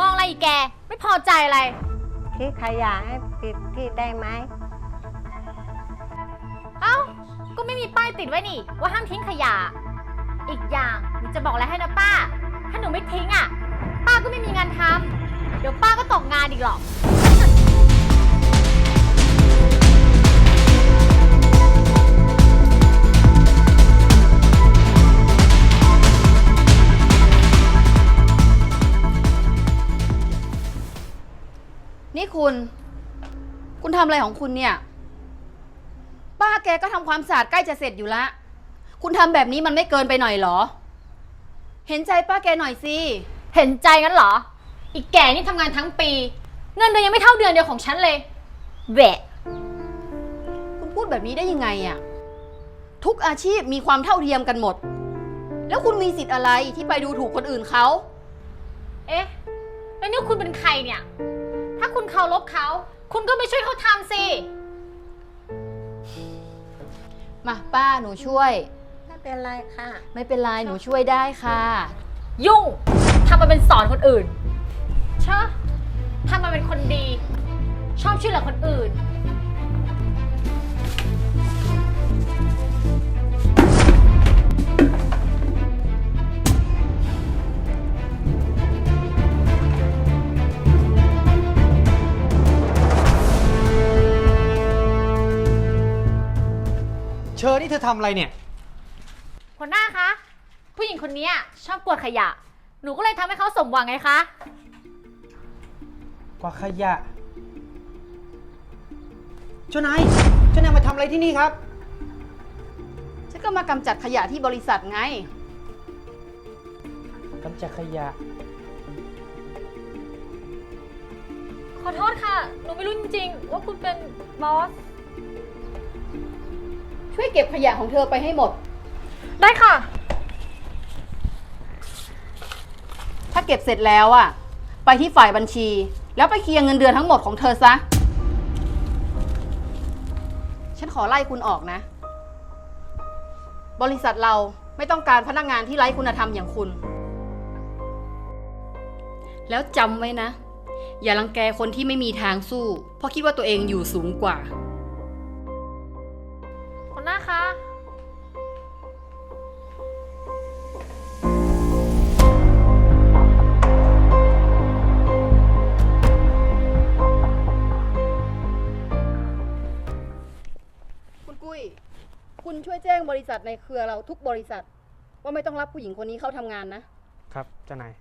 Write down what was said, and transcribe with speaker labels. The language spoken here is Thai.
Speaker 1: มองอะไรอีกแก ไม่พอใจอะไร
Speaker 2: ที่ขยะให้ปิดที่ได้ไหม
Speaker 1: เอ้า ก็ไม่มีป้ายติดไว้นี่ ว่าห้ามทิ้งขยะ อีกอย่างหนูจะบอกอะไรให้นะป้า ถ้าหนูไม่ทิ้งอะ ป้าก็ไม่มีงานทำเดี๋ยวป้าก็ตกงานอีกหรอก
Speaker 3: นี่คุณ คุณทำอะไรของคุณเนี่ย ป้าแกก็ทำความสะอาดใกล้จะเสร็จอยู่ละ คุณทำแบบนี้มันไม่เกินไปหน่อยเหรอ เห็นใจป้าแกหน่อยสิ
Speaker 1: เห็นใจงั้นเหรอ อีกแก่นี่ทำงานทั้งปี เงินเดือนยังไม่เท่าเดือนเดียวของฉันเลยแหวะ
Speaker 3: คุณพูดแบบนี้ได้ยังไงอะทุกอาชีพมีความเท่าเทียมกันหมด แล้วคุณมีสิทธิ์อะไรที่ไปดูถูกคนอื่นเขา
Speaker 1: เอ๊ะ แล้วนี่คุณเป็นใครเนี่ยถ้าคุณเคารพเขา คุณก็ไปช่วยเขาทำสิ
Speaker 3: มาป้าหนูช่วย
Speaker 2: ไม่เป็นไรค่ะ
Speaker 3: ไม่เป็นไรหนูช่วยได้ค่ะ
Speaker 1: ยุ่งทำมาเป็นสอนคนอื่นเชอะทำมาเป็นคนดี ชอบช่วยเหลือคนอื่น
Speaker 4: เชอนี่เธอทำอะไรเนี่ย
Speaker 1: หัวหน้าคะ ผู้หญิงคนเนี้ยชอบกวาดขยะ หนูก็เลยทำให้เขาสมหวังไงคะ
Speaker 4: กว่าขยะ เจ้านาย เจ้านายมาทำอะไรที่นี่ครับ
Speaker 3: ฉันก็มากำจัดขยะที่บริษัทไง
Speaker 4: กำจัดขยะ
Speaker 1: ขอโทษค่ะ หนูไม่รู้จริงๆ ว่าคุณเป็นบอส
Speaker 3: ช่วยเก็บขยะของเธอไปให้หมด
Speaker 1: ได้ค่ะ
Speaker 3: ถ้าเก็บเสร็จแล้วอะไปที่ฝ่ายบัญชี แล้วไปเคลียร์เงินเดือนทั้งหมดของเธอซะ ฉันขอไล่คุณออกนะ บริษัทเราไม่ต้องการพนักงานที่ไร้คุณธรรมอย่างคุณ แล้วจำไว้นะ อย่ารังแกคนที่ไม่มีทางสู้ เพราะคิดว่าตัวเองอยู่สูงกว่า คุณช่วยแจ้งบริษัทในเครือเราทุกบริษัท ว่าไม่ต้องรับผู้หญิงคนนี้เข้าทำงานนะ
Speaker 4: ครับเจ้านาย